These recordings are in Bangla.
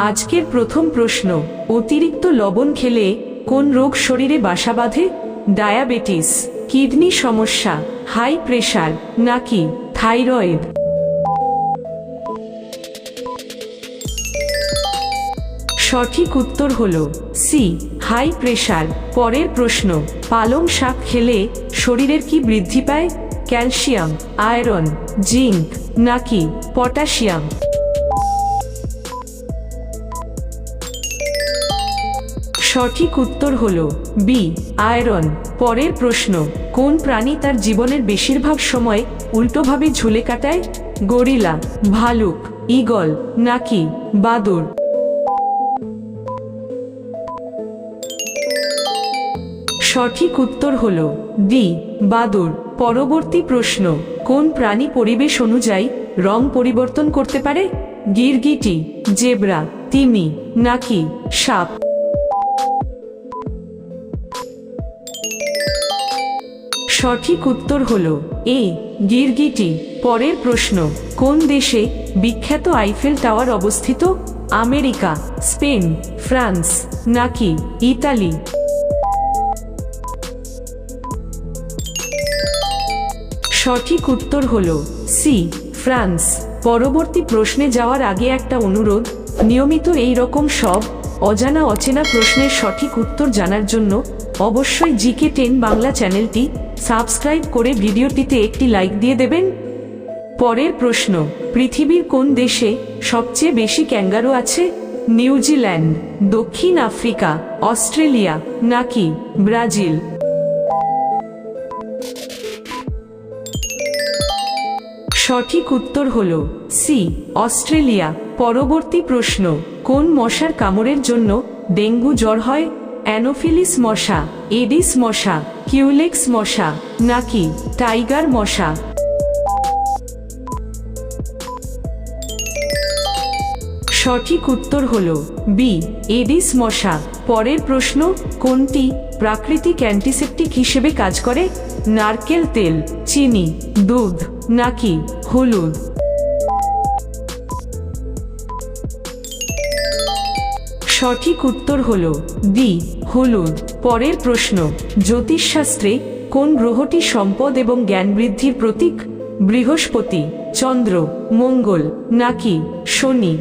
আজকের প্রথম প্রশ্ন, অতিরিক্ত লবণ খেলে কোন রোগ শরীরে বাসা বাঁধে? ডায়াবেটিস, কিডনি সমস্যা, হাই প্রেশার, নাকি থাইরয়েড? সঠিক উত্তর হল সি, হাই প্রেশার। পরের প্রশ্ন, পালং শাক খেলে শরীরের কি বৃদ্ধি পায়? ক্যালসিয়াম, আয়রন, জিঙ্ক, নাকি পটাশিয়াম? সঠিক উত্তর হল বি, আয়রন। পরের প্রশ্ন, কোন প্রাণী তার জীবনের বেশিরভাগ সময় উল্টোভাবে ঝুলে কাটায়? গরিলা, ভালুক, ঈগল, নাকি বাদুর? সঠিক উত্তর হল ডি, বাদুর। পরবর্তী প্রশ্ন, কোন প্রাণী পরিবেশ অনুযায়ী রং পরিবর্তন করতে পারে? গিরগিটি, জেব্রা, তিমি, নাকি সাপ? সঠিক উত্তর হল এ, গিরগিটি। পরের প্রশ্ন, কোন দেশে বিখ্যাত আইফেল টাওয়ার অবস্থিত? আমেরিকা, স্পেন, ফ্রান্স, নাকি ইতালি? সঠিক উত্তর হল সি, ফ্রান্স। পরবর্তী প্রশ্নে যাওয়ার আগে একটা অনুরোধ, নিয়মিত এই রকম সব অজানা অচেনা প্রশ্নের সঠিক উত্তর জানার জন্য অবশ্যই জিকে টেন বাংলা চ্যানেলটি সাবস্ক্রাইব করে ভিডিওটিতে একটি লাইক দিয়ে দেবেন। পরের প্রশ্ন, পৃথিবীর কোন দেশে সবচেয়ে বেশি ক্যাঙ্গারু আছে? নিউজিল্যান্ড, দক্ষিণ আফ্রিকা, অস্ট্রেলিয়া নাকি ব্রাজিল? সঠিক উত্তর হল সি, অস্ট্রেলিয়া। পরবর্তী প্রশ্ন, কোন মশার কামড়ের জন্য ডেঙ্গু জ্বর হয়? অ্যানোফিলিস মশা, এডিস মশা, কিউলেক্স মশা, নাকি টাইগার মশা? সঠিক উত্তর হল বি, এডিস মশা। পরের প্রশ্ন, কোনটি প্রাকৃতিক অ্যান্টিসেপটিক হিসেবে কাজ করে? নারকেল তেল, চিনি, দুধ, নাকি হলুদ? সঠিক উত্তর হল ডি, হলুদ। পরের প্রশ্ন, জ্যোতিষশাস্ত্রে কোন গ্রহটি সম্পদ এবং জ্ঞান বৃদ্ধির প্রতীক? বৃহস্পতি, চন্দ্র, মঙ্গল, নাকি শনি?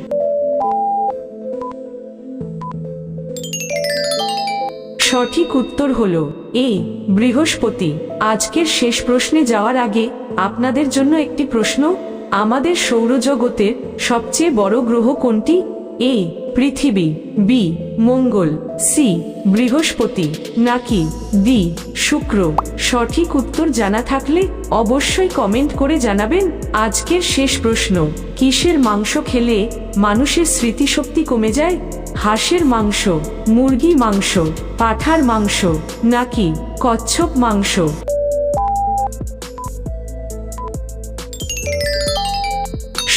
সঠিক উত্তর হল এ, বৃহস্পতি। আজকের শেষ প্রশ্নে যাওয়ার আগে আপনাদের জন্য একটি প্রশ্ন। আমাদের সৌরজগতের সবচেয়ে বড় গ্রহ কোনটি? এ পৃথিবী, বি, মঙ্গল, সি, বৃহস্পতি, নাকি দি শুক্র? সঠিক উত্তর জানা থাকলে অবশ্যই কমেন্ট করে জানাবেন আজকের শেষ প্রশ্ন। কিসের মাংস খেলে মানুষের স্মৃতিশক্তি কমে যায়? হাঁসের মাংস মুরগি মাংস, পাঠার মাংস, নাকি কচ্ছপ মাংস?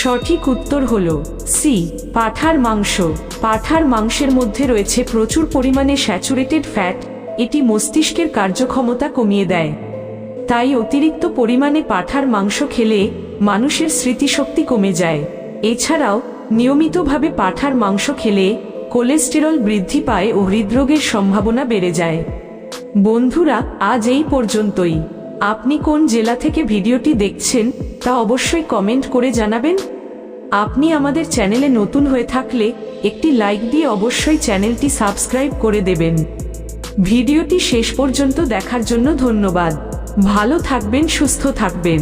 সঠিক উত্তর হল সি, পাঠার মাংস। পাঠার মাংসের মধ্যে রয়েছে প্রচুর পরিমাণে স্যাচুরেটেড ফ্যাট, এটি মস্তিষ্কের কার্যক্ষমতা কমিয়ে দেয়। তাই অতিরিক্ত পরিমাণে পাঠার মাংস খেলে মানুষের স্মৃতিশক্তি কমে যায়। এছাড়াও, নিয়মিতভাবে পাঠার মাংস খেলে কোলেস্টেরল বৃদ্ধি পায় ও হৃদরোগের সম্ভাবনা বেড়ে যায়। বন্ধুরা, আজ এই পর্যন্তই। আপনি কোন জেলা থেকে ভিডিওটি দেখছেন তা অবশ্যই কমেন্ট করে জানাবেন। আপনি আমাদের চ্যানেলে নতুন হয়ে থাকলে একটি লাইক দিয়ে অবশ্যই চ্যানেলটি সাবস্ক্রাইব করে দেবেন। ভিডিওটি শেষ পর্যন্ত দেখার জন্য ধন্যবাদ। ভালো থাকবেন, সুস্থ থাকবেন।